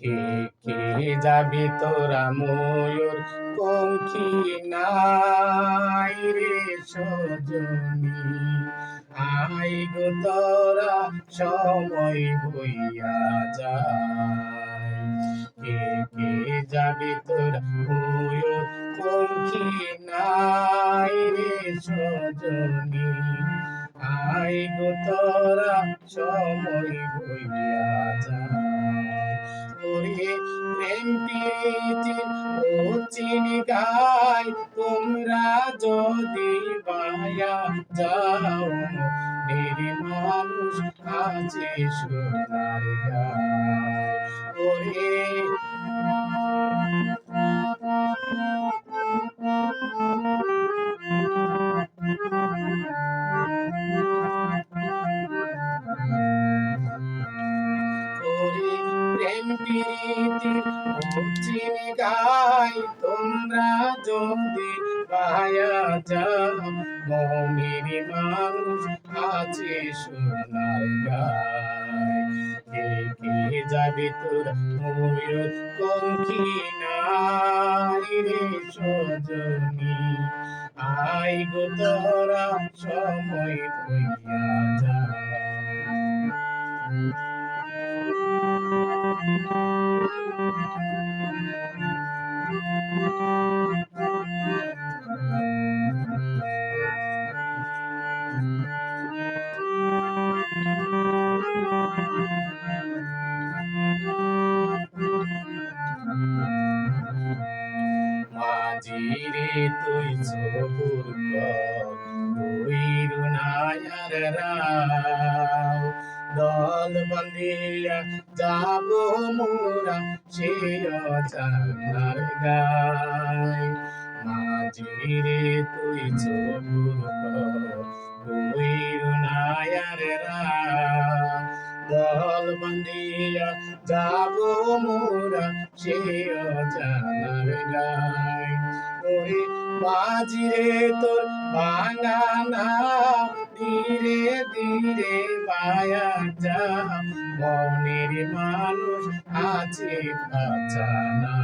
কে কে যাবি তোরা ময়ূর? পঙ্খী নাই রে সজনী। আই গো তোরা সময় বইয়া যায়। কে কে যাবি তোরা ময়ূর? পঙ্খী নাই রে সজনী। আই গো তোরা সময় বইয়া যায়। ওরে প্রেম গাই তোমরা যদি বায়া যাও মানুষ আছে সোনার গাই তোমরা যদি পায়া যাও মমির মানুষ আছে সোনার গায়। কে কে যাবি তোর ময়ূর পঙ্খী নাই রে সজনী? আই গো তোরা সময় মাঝিরে তুই সবুর বন্দিয়া যাব মোরা সে অজানার গায়। মাঝিরে তুই সবুর তুই রুনায়ার রাও দল বন্দিয়া যাব মোরা সে অজানার গায়। ওরে বাজিরে তোর বাঙানা ধীরে ধীরে পায়া যা মনের মানুষ আছে বাঁচানা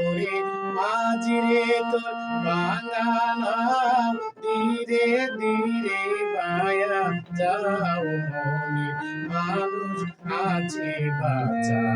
ওরে মাঝিরে তোর বাঙানা ধীরে ধীরে পায়া যাও মনের মানুষ আছে বাঁচানা